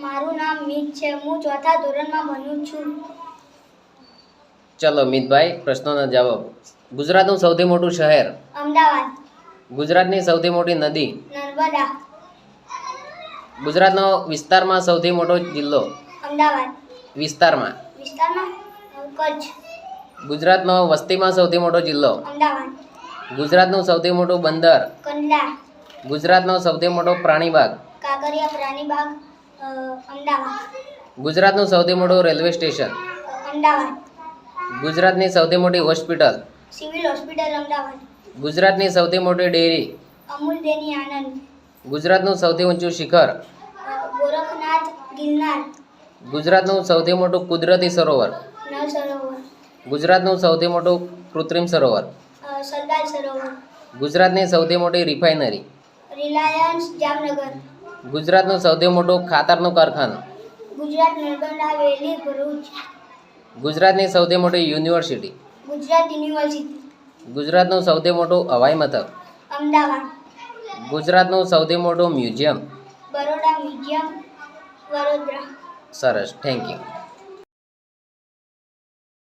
મારું નામ મિત છે. હું ચોથા ધોરણમાં ભણું છું. ચલો મિતભાઈ પ્રશ્નોના જવાબ. ગુજરાતનું સૌથી મોટું શહેર? અમદાવાદ. ગુજરાતની સૌથી મોટી નદી? નર્મદા. ગુજરાતનો વિસ્તારમાં સૌથી મોટો જિલ્લો? અમદાવાદ. વિસ્તારમાં? વિસ્તારમાં કચ્છ. ગુજરાતનો વસ્તીમાં સૌથી મોટો જિલ્લો? અમદાવાદ. ગુજરાતનું સૌથી મોટું બંદર? કંડલા. ગુજરાતનો સૌથી મોટો પ્રાણીબાગ? કાંકરિયા પ્રાણીબાગ. અમદાવાદ. ગુજરાતનું સૌથી મોટું રેલવે સ્ટેશન? અમદાવાદ. ગુજરાતની સૌથી મોટી હોસ્પિટલ? Civil hospital Ahmedabad. ગુજરાતની સૌથી મોટી ડેરી? અમૂલ ડેરી આનંદ ગુજરાતનું સૌથી ઊંચું શિખર? ગોરખનાથ ગિરનાર. ગુજરાતનું સૌથી મોટું કુદરતી સરોવર? નળ સરોવર. ગુજરાતનું સૌથી મોટું કૃત્રિમ સરોવર? સરદાર સરોવર. ગુજરાતની સૌથી મોટી રિફાઇનરી? રિલાયન્સ જામનગર. ગુજરાતનું સૌથી મોટું ખાતરનું કારખાનું? ગુજરાત નર્મદા ભરૂચ. ગુજરાતની સૌથી મોટી યુનિવર્સિટી? ગુજરાત યુનિવર્સિટી. ગુજરાતનું સૌથી મોટું હવાઈ મથક? અમદાવાદ. ગુજરાતનું સૌથી મોટું મ્યુઝિયમ? બરોડા મ્યુઝિયમ વડોદરા. સરસ થેન્ક યુ.